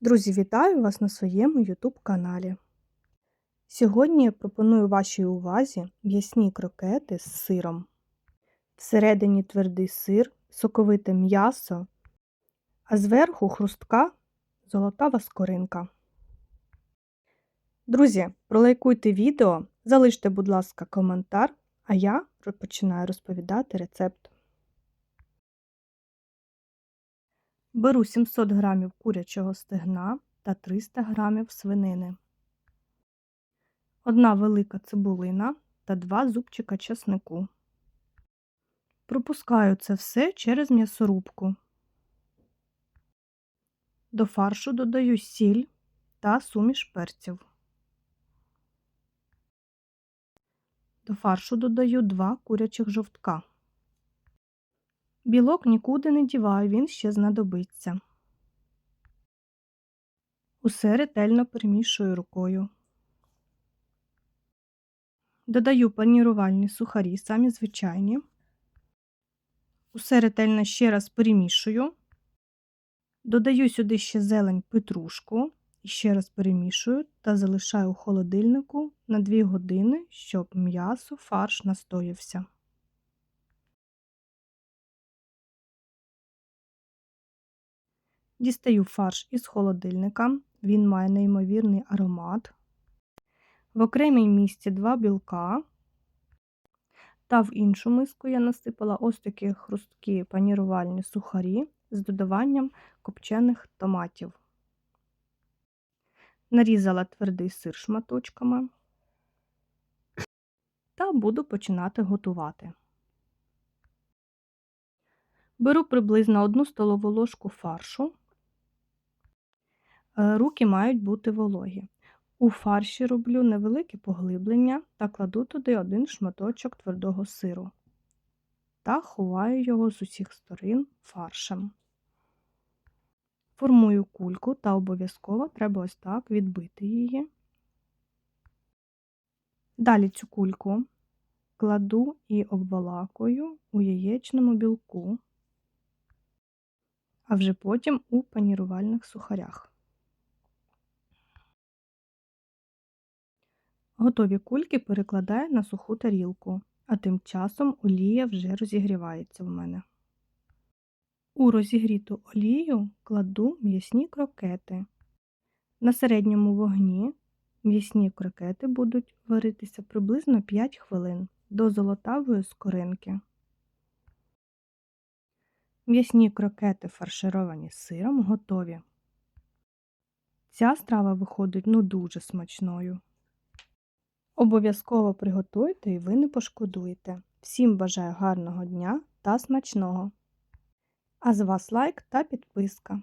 Друзі, вітаю вас на своєму YouTube каналі. Сьогодні я пропоную вашій увазі м'ясні крокети з сиром. Всередині твердий сир, соковите м'ясо, а зверху хрустка золотава скоринка. Друзі, пролайкуйте відео, залиште, будь ласка, коментар, а я починаю розповідати рецепт. Беру 700 г курячого стегна та 300 г свинини, одна велика цибулина та два зубчика чеснику. Пропускаю це все через м'ясорубку. До фаршу додаю сіль та суміш перців. До фаршу додаю два курячих жовтка. Білок нікуди не діваю, він ще знадобиться. Усе ретельно перемішую рукою. Додаю панірувальні сухарі, самі звичайні. Усе ретельно ще раз перемішую. Додаю сюди ще зелень петрушку і ще раз перемішую та залишаю у холодильнику на 2 години, щоб м'ясо фарш настоявся. Дістаю фарш із холодильника, він має неймовірний аромат. В окремій місці два білка. Та в іншу миску я насипала ось такі хрусткі панірувальні сухарі з додаванням копчених томатів. Нарізала твердий сир шматочками та буду починати готувати. Беру приблизно 1 столову ложку фаршу. Руки мають бути вологі. У фарші роблю невелике поглиблення та кладу туди один шматочок твердого сиру та ховаю його з усіх сторін фаршем. Формую кульку та обов'язково треба ось так відбити її. Далі цю кульку кладу і обволакую у яєчному білку, а вже потім у панірувальних сухарях. Готові кульки перекладаю на суху тарілку, а тим часом олія вже розігрівається в мене. У розігріту олію кладу м'ясні крокети. На середньому вогні м'ясні крокети будуть варитися приблизно 5 хвилин до золотавої скоринки. М'ясні крокети фаршировані сиром готові. Ця страва виходить ну дуже смачною. Обов'язково приготуйте і ви не пошкодуєте. Всім бажаю гарного дня та смачного! А з вас лайк та підписка.